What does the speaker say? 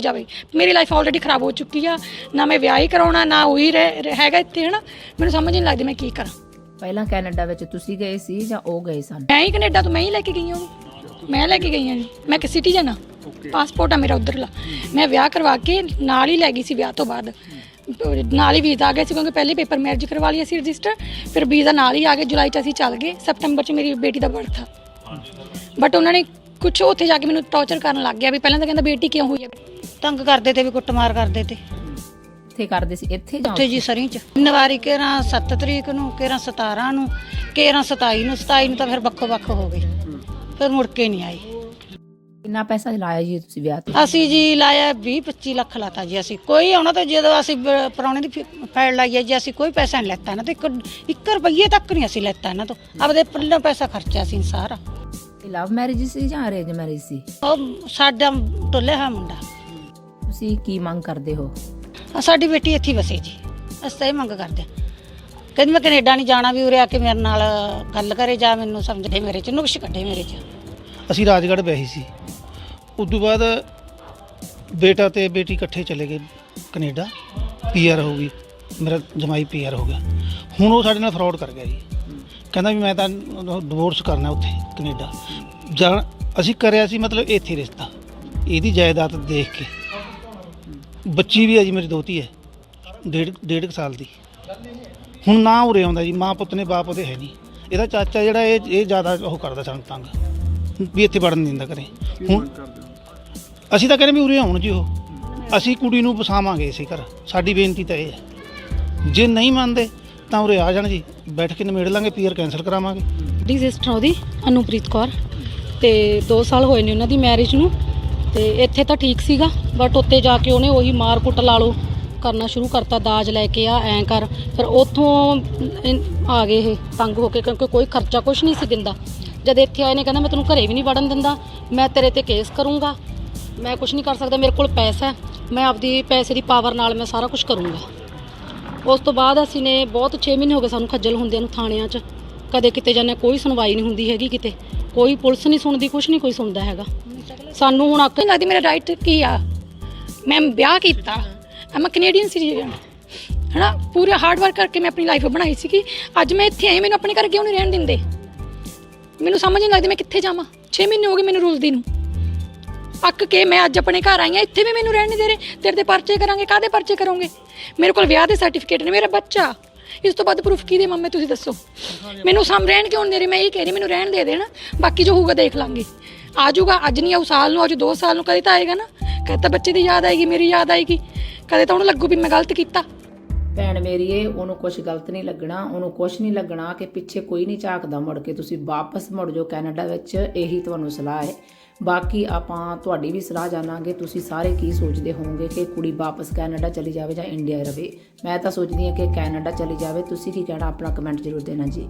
ਹੋਈ ਜਾਵੇ। ਮੇਰੀ ਲਾਈਫ ਆਲਰੇਡੀ ਖਰਾਬ ਹੋ ਚੁੱਕੀ ਆ। ਨਾ ਮੈਂ ਵਿਆਹ ਹੀ ਕਰਾਉਣਾ ਨਾ ਉਹੀ ਰਹਿ- ਹੈਗਾ ਇੱਥੇ ਹਨਾ? ਮੈਨੂੰ ਸਮਝ ਨਹੀਂ ਲੱਗਦੀ ਮੈਂ ਕੀ ਕਰਾਂ। ਪਹਿਲਾਂ ਕੈਨੇਡਾ ਵਿੱਚ ਤੁਸੀਂ ਗਏ ਸੀ ਜਾਂ ਉਹ ਗਏ ਸਨ? ਮੈਂ ਹੀ ਕੈਨੇਡਾ ਤੋਂ ਮੈਂ ਹੀ ਲੈ ਕੇ ਗਈ ਹਾਂ ਉਹਨੂੰ ਮੈਂ ਲੈ ਕੇ ਗਈ ਹਾਂ ਜੀ। ਮੈਂ ਕਿ ਸਿਟੀਜ਼ਨ ਆ ਪਾਸਪੋਰਟ ਆ ਮੇਰਾ ਉਧਰਲਾ। ਮੈਂ ਵਿਆਹ ਕਰਵਾ ਕੇ ਨਾਲ ਹੀ ਲੈ ਗਈ ਸੀ ਵਿਆਹ ਤੋਂ ਬਾਅਦ। ਨਾਲ ਹੀ ਵੀਜ਼ਾ ਆ ਗਿਆ ਸੀ ਕਿਉਂਕਿ ਪਹਿਲੇ ਪੇਪਰ ਮੈਰਿਜ ਕਰਵਾ ਲਈ ਸੀ ਰਜਿਸਟਰ ਫਿਰ ਵੀਜ਼ਾ ਨਾਲ ਹੀ ਆ ਗਿਆ। ਜੁਲਾਈ ਚ ਅਸੀਂ ਚੱਲ ਗਏ। ਸਪਟੰਬਰ ਚ ਮੇਰੀ ਬੇਟੀ ਦਾ ਬਰਥ ਆ। ਬਟ ਉਹਨਾਂ ਨੇ ਕੁਝ ਉੱਥੇ ਜਾ ਕੇ ਮੈਨੂੰ ਟੌਰਚਰ ਕਰਨ ਲੱਗ ਗਿਆ ਵੀ ਪਹਿਲਾਂ ਤਾਂ ਕਹਿੰਦਾ ਬੇਟੀ ਕਿਉਂ ਹੋਈ ਹੈ ਤੰਗ ਕਰਦੇ ਤੇ ਵੀ ਕੁੱਟਮਾਰ ਕਰਦੇ ਤੇ। ਇੱਥੇ ਕਰਦੇ ਸੀ ਇੱਥੇ ਜਾਂ ਉੱਥੇ ਜੀ ਸਰੀ ਚ। ਨਵਾਰੀ ਕੇਰਾਂ 7 ਤਰੀਕ ਨੂੰ ਕੇਰਾਂ 17 ਨੂੰ ਕੇਰਾਂ 27 ਨੂੰ 27 ਨੂੰ ਤਾਂ ਫਿਰ ਵੱਖੋ ਵੱਖ ਹੋ ਗਏ। ਫਿਰ ਮੁੜ ਕੇ ਨਹੀਂ ਆਏ। ਕਿੰਨਾ ਪੈਸਾ ਲਾਇਆ ਜੀ ਤੁਸੀਂ ਵਿਆਹ ਤੇ? ਅਸੀਂ ਜੀ ਲਾਇਆ 20 25 ਲੱਖ ਲਾਤਾ ਜੀ ਅਸੀਂ। ਕੋਈ ਉਹਨਾਂ ਤੋਂ ਜਦੋਂ ਅਸੀਂ ਪ੍ਰਾਹੁਣੇ ਦੀ ਫੀ- ਫਾਈਲ ਲਾਈ ਹੈ ਜੀ ਅਸੀਂ ਕੋਈ ਪੈਸਾ ਨਹੀਂ ਲੈਤਾ ਨਾ ਤੇ। 1 ਰੁਪਈਏ ਤੱਕ ਨਹੀਂ ਅਸੀਂ ਲੈਤਾ ਇਹਨਾਂ ਤੋਂ। ਆਪਦੇ ਪੱਲੋਂ ਪੈਸਾ ਖਰਚਿਆ ਸੀ ਸਾਰਾ। ਲਵ ਮੈਰਿਜ ਸੀ ਜਾਂ ਅਰੇਂਜ ਮੈਰਿਜ ਸੀ? ਉਹ ਸਾਡਾ ਟੋਲੇ ਹੈ ਮੁੰਡਾ। ਤੁਸੀਂ ਕੀ ਮੰਗ ਕਰਦੇ ਹੋ? ਆਹ ਸਾਡੀ ਬੇਟੀ ਇੱਥੇ ਹੀ ਵਸੇ ਜੀ। ਅਸੀਂ ਤਾਂ ਇਹ ਮੰਗ ਕਰਦੇ ਹਾਂ। ਕਹਿੰਦੀ ਮੈਂ ਕੈਨੇਡਾ ਨਹੀਂ ਜਾਣਾ ਵੀ ਉਰੇ ਆ ਕੇ ਮੇਰੇ ਨਾਲ ਗੱਲ ਕਰੇ ਜਾ ਮੈਨੂੰ ਸਮਝਦੇ ਮੇਰੇ ਚ ਨੁਕਸ਼ ਕੱਢੇ ਮੇਰੇ ਚ। ਅਸੀਂ ਰਾਜਗੜ੍ਹ ਵਿਆਹੀ ਸੀ। ਉਦੋਂ ਬਾਅਦ ਬੇਟਾ ਤੇ ਬੇਟੀ ਇਕੱਠੇ ਚਲੇ ਗਏ ਕੈਨੇਡਾ। ਪੀਆਰ ਹੋ ਗਈ। ਮੇਰਾ ਜਮਾਈ ਪੀਆਰ ਹੋ ਗਿਆ। ਹੁਣ ਉਹ ਸਾਡੇ ਨਾਲ ਫਰਾਡ ਕਰ ਗਿਆ ਜੀ। ਕਹਿੰਦਾ ਵੀ ਮੈਂ ਤਾਂ ਡਿਵੋਰਸ ਕਰਨਾ ਉੱਥੇ ਕੈਨੇਡਾ। ਜਾਂ ਅਸੀਂ ਕਰਿਆ ਸੀ ਮਤਲਬ ਇੱਥੇ ਰਿਸ਼ਤਾ। ਇਹਦੀ ਜਾਇਦਾਦ ਦੇਖ ਕੇ। ਬੱਚੀ ਵੀ ਹੈ ਜੀ ਮੇਰੀ ਦੋਤੀ ਹੈ, ਡੇਢ ਡੇਢ ਕੁ ਸਾਲ ਦੀ। ਹੁਣ ਨਾ ਉਰੇ ਆਉਂਦਾ ਜੀ, ਮਾਂ ਪੁੱਤ ਨੇ ਬਾਪ ਉਹਦੇ ਹੈ ਨਹੀਂ। ਇਹਦਾ ਚਾਚਾ ਜਿਹੜਾ ਇਹ ਇਹ ਜ਼ਿਆਦਾ ਉਹ ਕਰਦਾ ਸਾਨੂੰ ਤੰਗ। ਵੀ ਇੱਥੇ ਵੜਨ ਨਹੀਂ ਦਿੰਦਾ ਕਰੇ ਹੁਣ ਅਸੀਂ ਤਾਂ ਕਹਿੰਦੇ ਵੀ ਉਰੇ ਆਉਣ ਜੀ ਉਹ। ਅਸੀਂ ਕੁੜੀ ਨੂੰ ਵਸਾਵਾਂਗੇ ਇਸੇ ਘਰ। ਸਾਡੀ ਬੇਨਤੀ ਤਾਂ ਇਹ ਹੈ। ਜੇ ਨਹੀਂ ਮੰਨਦੇ ਤਾਂ ਉਰੇ ਆ ਜਾਣ ਜੀ ਬੈਠ ਕੇ ਨਿਮੇੜ ਲਾਂਗੇ ਪੀਆਰ ਕੈਂਸਲ ਕਰਾਵਾਂਗੇ। ਦੀ ਸਿਸਟਰ ਉਹਦੀ, ਅਨੁਪ੍ਰੀਤ ਕੌਰ। ਤੇ 2 ਸਾਲ ਹੋਏ ਨੇ ਉਹਨਾਂ ਦੀ ਮੈਰਿਜ ਨੂੰ। ਤੇ ਇੱਥੇ ਤਾਂ ਠੀਕ ਸੀਗਾ ਬਟ ਉੱਤੇ ਜਾ ਕੇ ਉਹਨੇ ਉਹੀ ਮਾਰ ਕੁੱਟ ਲਾ ਲਓ, ਕਰਨਾ ਸ਼ੁਰੂ ਕਰਤਾ, ਦਾਜ ਲੈ ਕੇ ਆ, ਐਂ ਕਰ। ਫਿਰ ਉੱਥੋਂ ਆ ਗਏ ਇਹ, ਤੰਗ ਹੋ ਕੇ, ਕਿਉਂਕਿ ਕੋਈ ਖਰਚਾ ਕੁਝ ਨਹੀਂ ਸੀ ਦਿੰਦਾ। ਜਦ ਇੱਥੇ ਆਏ ਨੇ, ਕਹਿੰਦਾ, ਮੈਂ ਤੈਨੂੰ ਘਰੇ ਵੀ ਨਹੀਂ ਵੜਨ ਦਿੰਦਾ। ਮੈਂ ਤੇਰੇ ਤੇ ਕੇਸ ਕਰੂੰਗਾ। ਮੈਂ ਕੁਝ ਨਹੀਂ ਕਰ ਸਕਦਾ, ਮੇਰੇ ਕੋਲ ਪੈਸਾ ਹੈ। ਮੈਂ ਆਪਦੀ ਪੈਸੇ ਦੀ ਪਾਵਰ ਨਾਲ ਮੈਂ ਸਾਰਾ ਕੁਝ ਕਰੂੰਗਾ। ਉਸ ਤੋਂ ਬਾਅਦ ਅਸੀਂ ਨੇ ਬਹੁਤ 6 ਮਹੀਨੇ ਹੋ ਗਏ ਸਾਨੂੰ ਖੱਜਲ ਹੁੰਦਿਆਂ ਨੂੰ ਥਾਣਿਆਂ 'ਚ। ਕਦੇ ਕਿਤੇ ਜਾਂਦੇ ਹਾਂ, ਕੋਈ ਸੁਣਵਾਈ ਨਹੀਂ ਹੁੰਦੀ ਹੈਗੀ ਕਿਤੇ। ਕੋਈ ਪੁਲਿਸ ਨਹੀਂ ਸੁਣਦੀ ਕੁਛ ਨਹੀਂ ਕੋਈ ਸੁਣਦਾ ਹੈਗਾ। ਸਾਨੂੰ ਹੁਣ ਅੱਕ ਨਹੀਂ ਲੱਗਦੀ ਮੇਰਾ ਰਾਈਟ ਕੀ ਆ? ਮੈਂ ਵਿਆਹ ਕੀਤਾ। ਮੈਂ ਕੈਨੇਡੀਅਨ ਸਿਟੀਜ਼ਨ ਹਨਾ? ਪੂਰਾ ਹਾਰਡ ਵਰਕ ਕਰਕੇ ਮੈਂ ਆਪਣੀ ਲਾਈਫ ਬਣਾਈ ਸੀ ਕਿ ਅੱਜ ਮੈਂ ਇੱਥੇ ਆਈ ਮੈਨੂੰ ਆਪਣੇ ਘਰ ਕਿਉਂ ਨਹੀਂ ਰਹਿਣ ਦਿੰਦੇ? ਮੈਨੂੰ ਸਮਝ ਨਹੀਂ ਲੱਗਦੀ ਮੈਂ ਕਿੱਥੇ ਜਾਵਾਂ। 6 ਮਹੀਨੇ ਹੋ ਗਏ ਮੈਨੂੰ ਰੁਲਦੀ ਨੂੰ। ਅੱਕ ਕੇ ਮੈਂ ਅੱਜ ਆਪਣੇ ਘਰ ਆਈ ਆ ਇੱਥੇ ਵੀ ਮੈਨੂੰ ਰਹਿਣ ਨਹੀਂ ਦੇ ਰਹੇ। ਤੇਰੇ ਤੇ ਪਰਚੇ ਕਰਾਂਗੇ ਕਾਦੇ ਪਰਚੇ ਕਰੋਗੇ? ਮੇਰੇ ਕੋਲ ਵਿਆਹ ਦੇ ਸਰਟੀਫਿਕੇਟ ਨੇ, ਮੇਰਾ ਬੱਚਾ। ਇਸ ਤੋਂ ਵੱਧ ਪ੍ਰੂਫ ਕੀ ਦੇ ਮੰਮੇ, ਤੁਸੀਂ ਦੱਸੋ? ਮੈਨੂੰ ਸਾਮ ਰਹਿਣ ਕਿਉਂ ਨਹੀਂ ਦੇ ਰਹੇ? ਮੈਂ ਇਹ ਕਹਿ ਰਹੀ, ਮੈਨੂੰ ਰਹਿਣ ਦੇ ਦੇਣਾ। ਬਾਕੀ ਜੋ ਹੋਊਗਾ ਦੇਖ ਲਾਂਗੇ। ਆ ਜਾਊਗਾ, ਅੱਜ ਨਹੀਂ ਆਉ ਸਾਲ ਨੂੰ ਅੱਜ 2 ਸਾਲ ਨੂੰ, ਕਦੇ ਤਾਂ ਆਏਗਾ ਨਾ। ਕਦੇ ਤਾਂ ਬੱਚੇ ਦੀ ਯਾਦ ਆਏਗੀ, ਮੇਰੀ ਯਾਦ ਆਏਗੀ। ਕਦੇ ਤਾਂ ਉਹਨੂੰ ਲੱਗੂ ਵੀ ਮੈਂ ਗਲਤ ਕੀਤਾ। ਭੈਣ ਮੇਰੀਏ ਉਹਨੂੰ ਕੁਝ ਗਲਤ ਨਹੀਂ ਲੱਗਣਾ। ਉਹਨੂੰ ਕੁਝ ਨਹੀਂ ਲੱਗਣਾ ਕਿ ਪਿੱਛੇ ਕੋਈ ਨਹੀਂ ਝਾਕਦਾ ਮੁੜ ਕੇ। ਤੁਸੀਂ ਵਾਪਸ ਮੁੜ ਜਾਓ ਕੈਨੇਡਾ ਵਿੱਚ, ਇਹੀ ਤੁਹਾਨੂੰ ਸਲਾਹ ਹੈ। ਬਾਕੀ ਆਪਾਂ ਤੁਹਾਡੀ ਵੀ ਸਲਾਹ ਜਾਣਾਂਗੇ, ਤੁਸੀਂ ਸਾਰੇ ਕੀ ਸੋਚਦੇ ਹੋਵੋਗੇ ਕਿ ਕੁੜੀ ਵਾਪਸ ਕੈਨੇਡਾ ਚਲੀ ਜਾਵੇ ਜਾਂ ਇੰਡੀਆ ਰਵੇ? ਮੈਂ ਤਾਂ ਸੋਚਦੀ ਹਾਂ ਕਿ ਕੈਨੇਡਾ ਚਲੀ ਜਾਵੇ, ਤੁਸੀਂ ਕੀ ਕਹਿਣਾ? ਆਪਣਾ ਕਮੈਂਟ ਜ਼ਰੂਰ ਦੇਣਾ ਜੀ।